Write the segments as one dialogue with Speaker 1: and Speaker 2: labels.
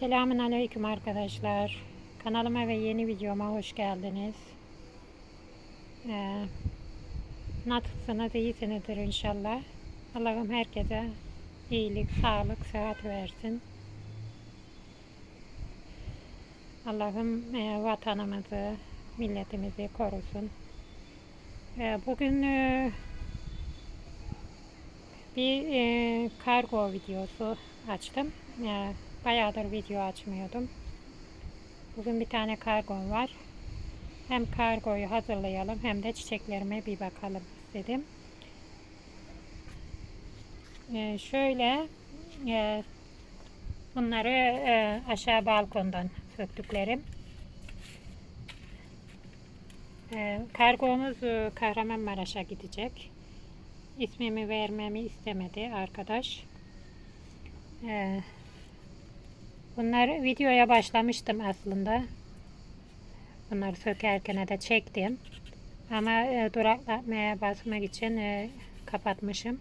Speaker 1: Selamun Aleyküm arkadaşlar. Kanalıma ve yeni videoma hoş geldiniz. Ee, nasılsınız? İyisinizdir inşallah. Allah'ım herkese iyilik, sağlık, sıhhat versin. Allah'ım e, vatanımızı, milletimizi korusun. Ee, bugün e, bir e, kargo videosu açtım. E, bayağıdır video açmıyordum. Bugün bir tane kargom var. Hem kargoyu hazırlayalım hem de çiçeklerime bir bakalım dedim. E, şöyle e, bunları e, aşağı balkondan söktüklerim. E, kargomuz e, Kahramanmaraş'a gidecek ismimi vermemi istemedi arkadaş. Ee, bunları videoya başlamıştım aslında. Bunları sökerken de çektim. Ama e, duraklatmaya basmak için e, kapatmışım.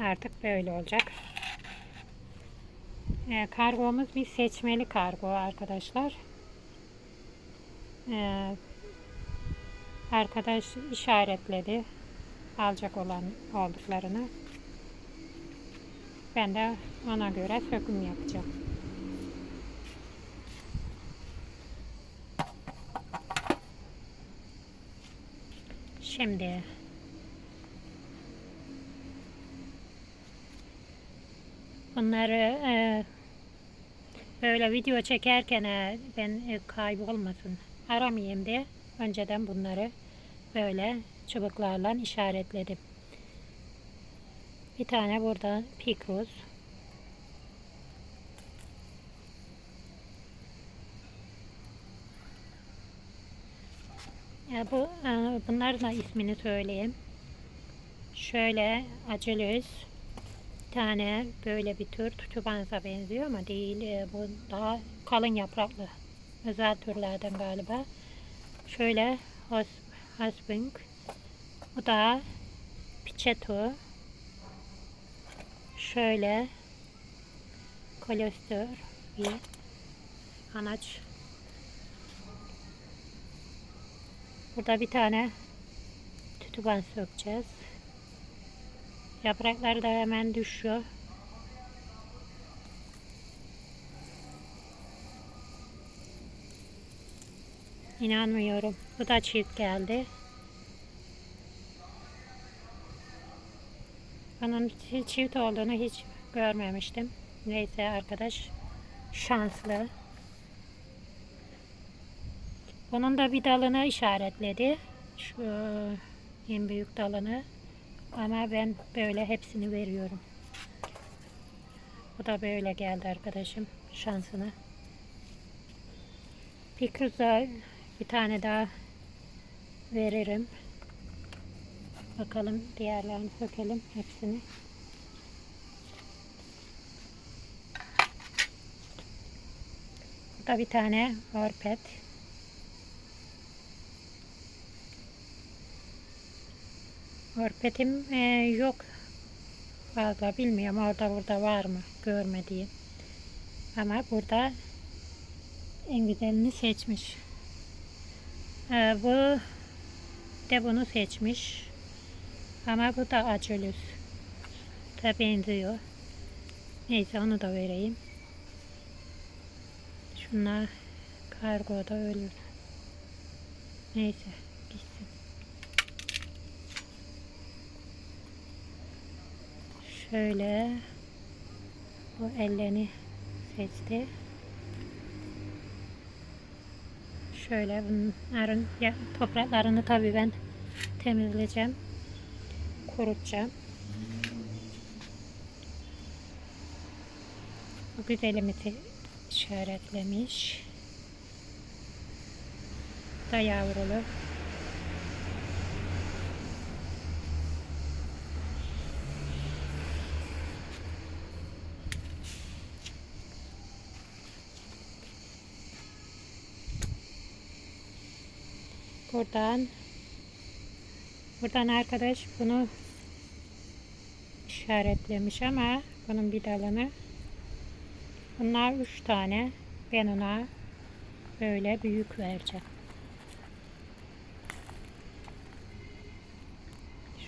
Speaker 1: Artık böyle olacak. E, kargomuz bir seçmeli kargo arkadaşlar. E, arkadaş işaretledi alacak olan olduklarını ben de ona göre söküm yapacağım. Şimdi bunları e, böyle video çekerken e, ben e, kaybolmasın aramayayım diye önceden bunları böyle çubuklarla işaretledim. Bir tane burada pikruz. Ya bu e, bunların da ismini söyleyeyim. Şöyle acelöz tane böyle bir tür tutubansa benziyor ama değil. E, bu daha kalın yapraklı özel türlerden galiba. Şöyle husband bu da piçeto. Şöyle kolestör bir anaç. Burada bir tane tütüban sökeceğiz. Yaprakları da hemen düşüyor. İnanmıyorum. Bu da çift geldi. Bunun çift olduğunu hiç görmemiştim. Neyse arkadaş şanslı. Bunun da bir dalını işaretledi. Şu en büyük dalını. Ama ben böyle hepsini veriyorum. Bu da böyle geldi arkadaşım şansına. Pikruz'a bir tane daha veririm. Bakalım diğerlerini sökelim hepsini. Burada bir tane orpet. Orpetim e, yok fazla bilmiyorum orada burada var mı görmediğim. Ama burada en güzelini seçmiş. E, bu de bunu seçmiş. Ama bu da acılüs. Da benziyor. Neyse onu da vereyim. Şunlar kargoda ölür. Neyse gitsin. Şöyle bu ellerini seçti. Şöyle bunların topraklarını tabii ben temizleyeceğim kurutacağım. Bu güzelimizi işaretlemiş. Da yavrulu. Buradan buradan arkadaş bunu işaretlemiş ama bunun bir dalını Bunlar üç tane. Ben ona böyle büyük vereceğim.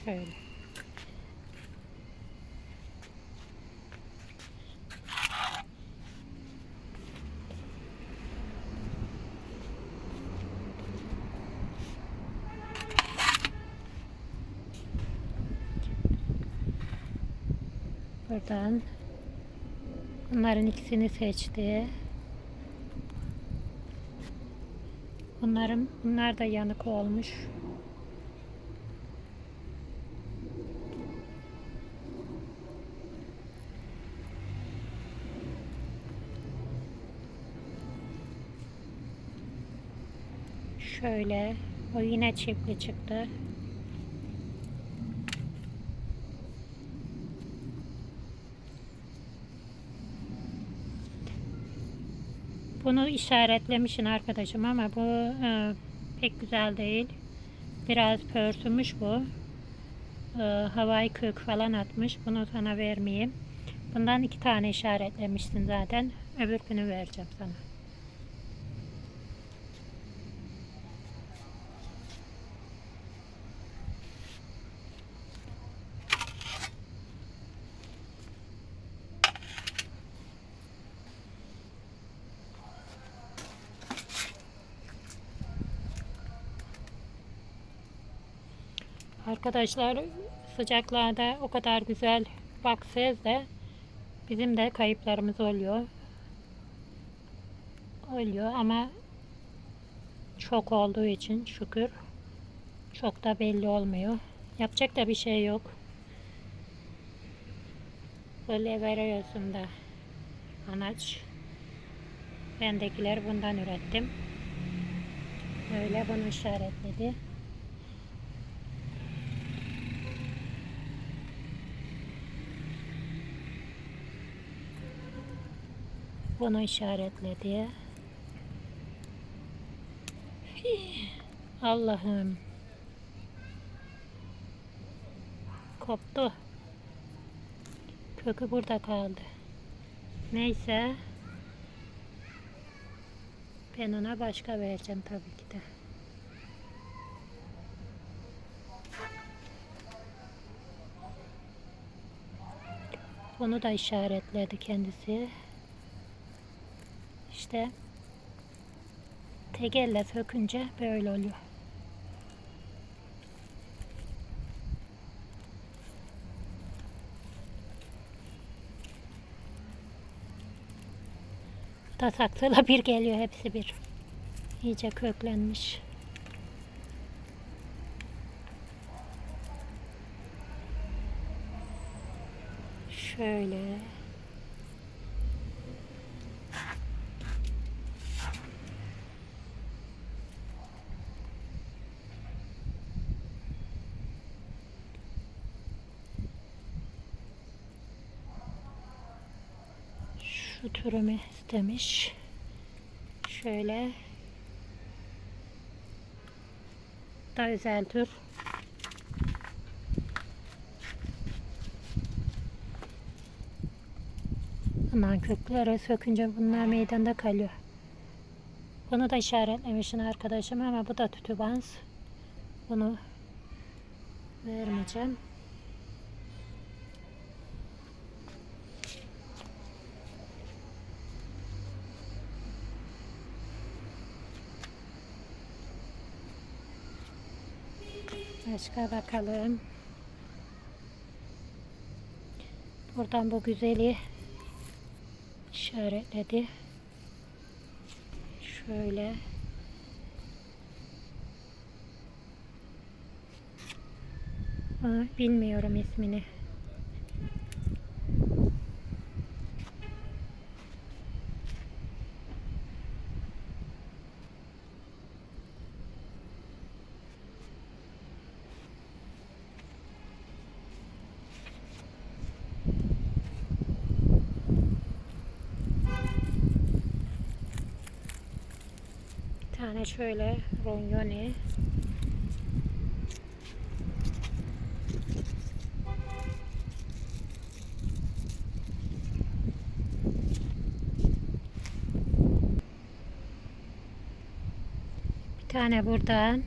Speaker 1: Şöyle. Buradan bunların ikisini seçti. Bunların bunlar da yanık olmuş. Şöyle o yine çiftli çıktı. Bunu işaretlemişsin arkadaşım ama bu e, pek güzel değil. Biraz pörsümüş bu. E, havai kök falan atmış. Bunu sana vermeyeyim. Bundan iki tane işaretlemişsin zaten. Öbürkünü vereceğim sana. Arkadaşlar sıcaklarda o kadar güzel baksız de bizim de kayıplarımız oluyor. Oluyor ama çok olduğu için şükür çok da belli olmuyor. Yapacak da bir şey yok. Böyle veriyorsun da anaç. Bendekiler bundan ürettim. Böyle bunu işaretledi. Bunu işaretledi. Hii, Allah'ım. Koptu. Kökü burada kaldı. Neyse. Ben ona başka vereceğim tabii ki de. Bunu da işaretledi kendisi. İşte tek elle sökünce böyle oluyor. Da saksıyla bir geliyor hepsi bir. İyice köklenmiş. Şöyle. Şu türümü istemiş. Şöyle. Da özel tür. Aman kökleri sökünce bunlar meydanda kalıyor. Bunu da işaretlemişsin arkadaşım ama bu da tütübans. Bunu vermeyeceğim. Başka bakalım. Buradan bu güzeli işaretledi. Şöyle. Aa, bilmiyorum ismini. tane şöyle ronyoni. Bir tane buradan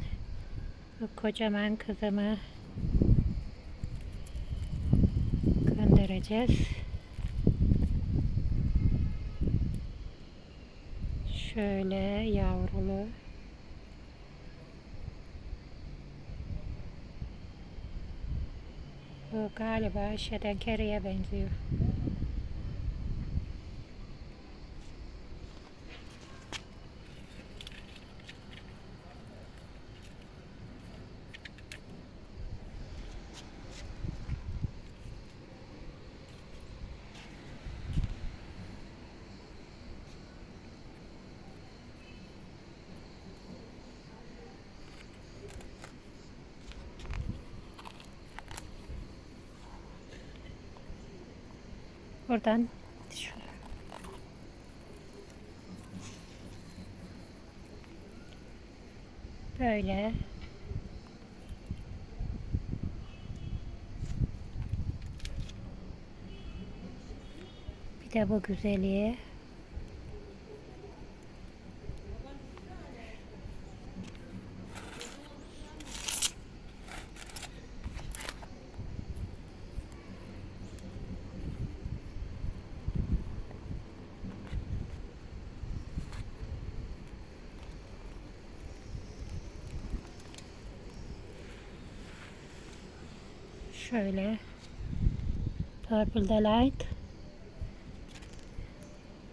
Speaker 1: kocaman kızımı göndereceğiz. Şöyle yavrulu. Bu galiba şeyden kereye benziyor. Buradan böyle. Bir de bu güzelliği şöyle Purple Delight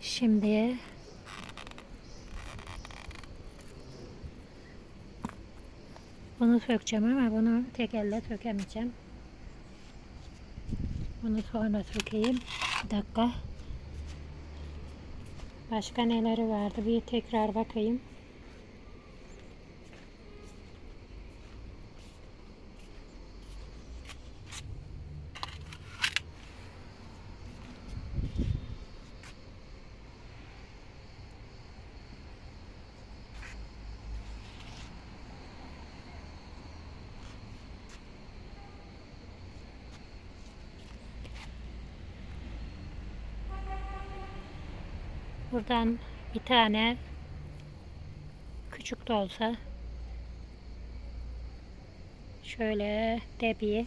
Speaker 1: şimdi bunu sökeceğim ama bunu tek elle sökemeyeceğim. Bunu sonra sökeyim. Bir dakika. Başka neleri vardı? Bir tekrar bakayım. Buradan bir tane küçük de olsa şöyle debi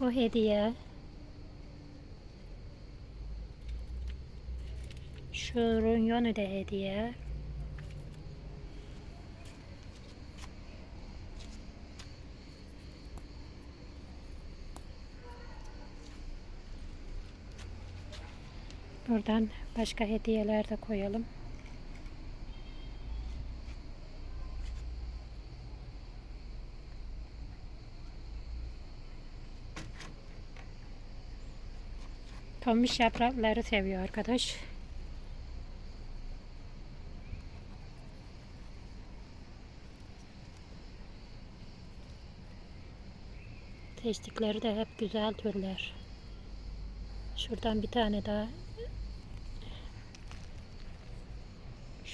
Speaker 1: o hediye. Şu runyonu da hediye Buradan başka hediyeler de koyalım. Tombiş yaprakları seviyor arkadaş. Seçtikleri de hep güzel türler. Şuradan bir tane daha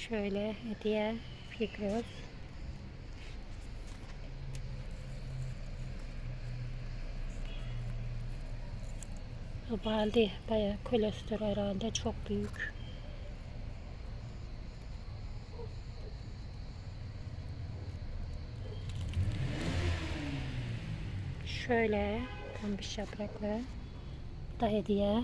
Speaker 1: şöyle hediye fikroz. Bu baldi bayağı kolesterol herhalde çok büyük. Şöyle tombiş yapraklı da hediye.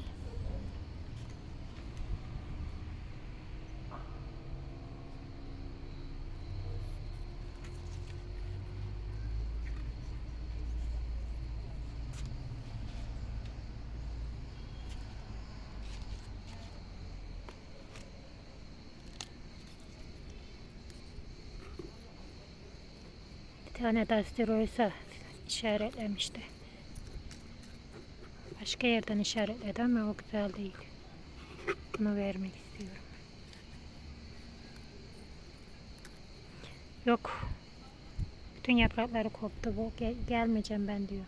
Speaker 1: Tane Dastiroysa işaretlemişti. Başka yerden işaretledi ama o güzel değil. Bunu vermek istiyorum. Yok. Bütün yaprakları koptu. Bu gel- gelmeyeceğim ben diyor.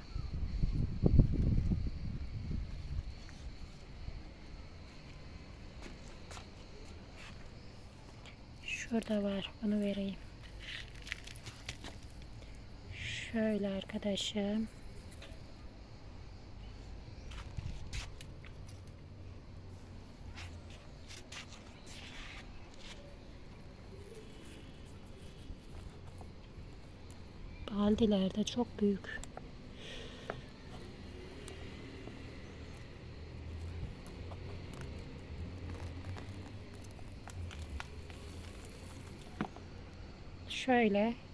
Speaker 1: Şurada var. Bunu vereyim. Şöyle arkadaşım. Baldilerde çok büyük. Şöyle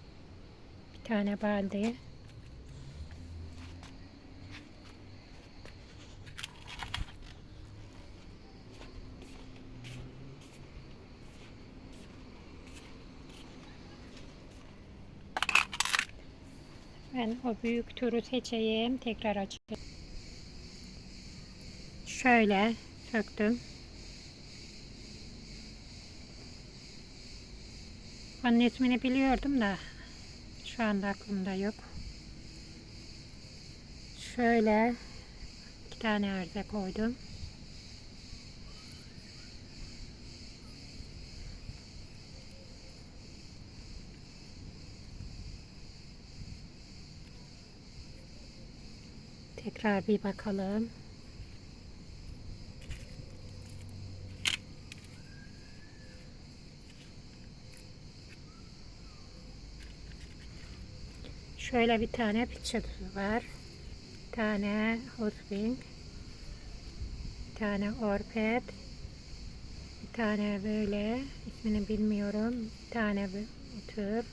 Speaker 1: bir tane baldi. Ben o büyük turu seçeyim. Tekrar açayım. Şöyle söktüm. Onun ismini biliyordum da şu anda aklımda yok. Şöyle iki tane arıza koydum. Tekrar bir bakalım. Şöyle bir tane piçat var. Bir tane hosting. Bir tane orpet. Bir tane böyle ismini bilmiyorum. Bir tane bu tür.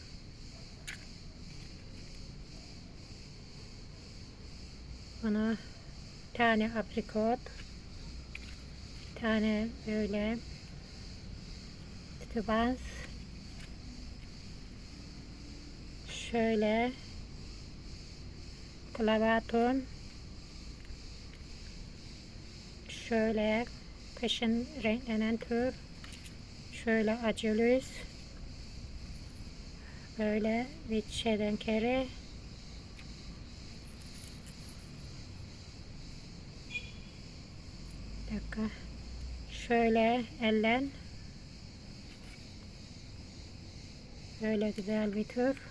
Speaker 1: Buna bir tane aprikot. Bir tane böyle tütübans. Şöyle klavatun. Şöyle kışın renklenen tür. Şöyle acelüs. Böyle bir şeyden kere. Bir dakika. Şöyle ellen. Böyle güzel bir tür.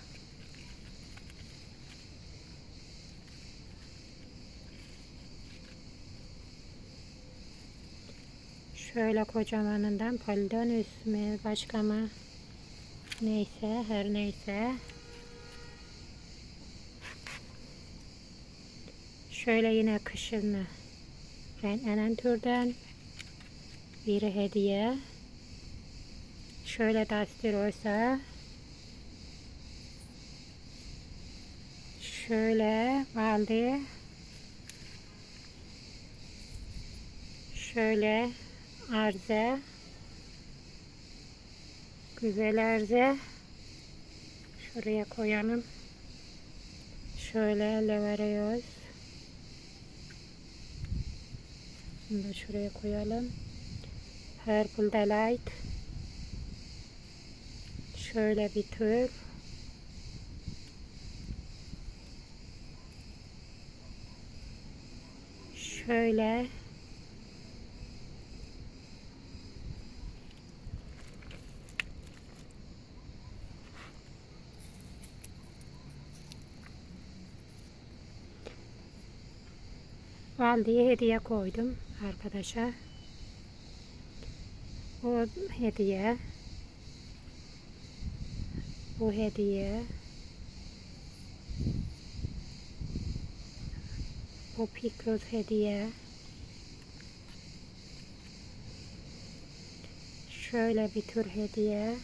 Speaker 1: Şöyle kocamanından Polidonus mi başka mı? Neyse her neyse. Şöyle yine kışın renklenen türden bir hediye. Şöyle Dastirosa. Şöyle Valdi. Şöyle arze. Güzel arze. Şuraya koyalım. Şöyle levereyoz. Bunu da şuraya koyalım. Purple Delight. Şöyle bir tür. Şöyle Valdi'ye hediye koydum arkadaşa. Bu hediye. Bu hediye. Bu pikroz hediye. Şöyle bir tür hediye.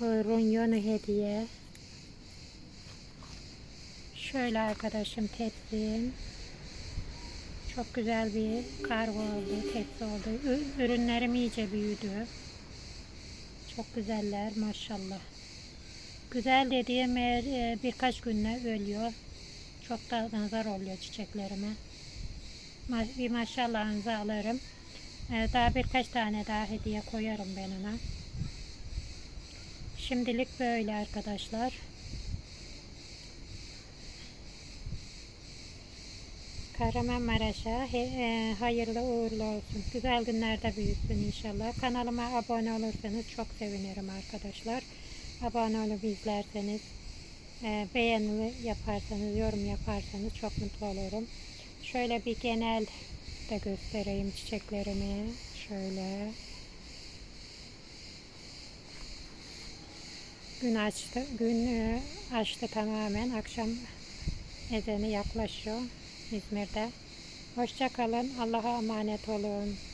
Speaker 1: Bu ronyonu hediye. Şöyle arkadaşım tepsim. Çok güzel bir kargo oldu, tepsi oldu. Ürünlerim iyice büyüdü. Çok güzeller maşallah. Güzel dediğim e, birkaç günde ölüyor. Çok da nazar oluyor çiçeklerime. Bir maşallahınızı alırım. E, Daha birkaç tane daha hediye koyarım ben ona. Şimdilik böyle arkadaşlar. Kahramanmaraş'a he- e, hayırlı uğurlu olsun. Güzel günlerde büyüsün inşallah. Kanalıma abone olursanız çok sevinirim arkadaşlar. Abone olup izlerseniz, e, beğeni yaparsanız, yorum yaparsanız çok mutlu olurum. Şöyle bir genel de göstereyim çiçeklerimi. Şöyle. gün açtı. Gün açtı tamamen. Akşam ezanı yaklaşıyor İzmir'de. Hoşça kalın. Allah'a emanet olun.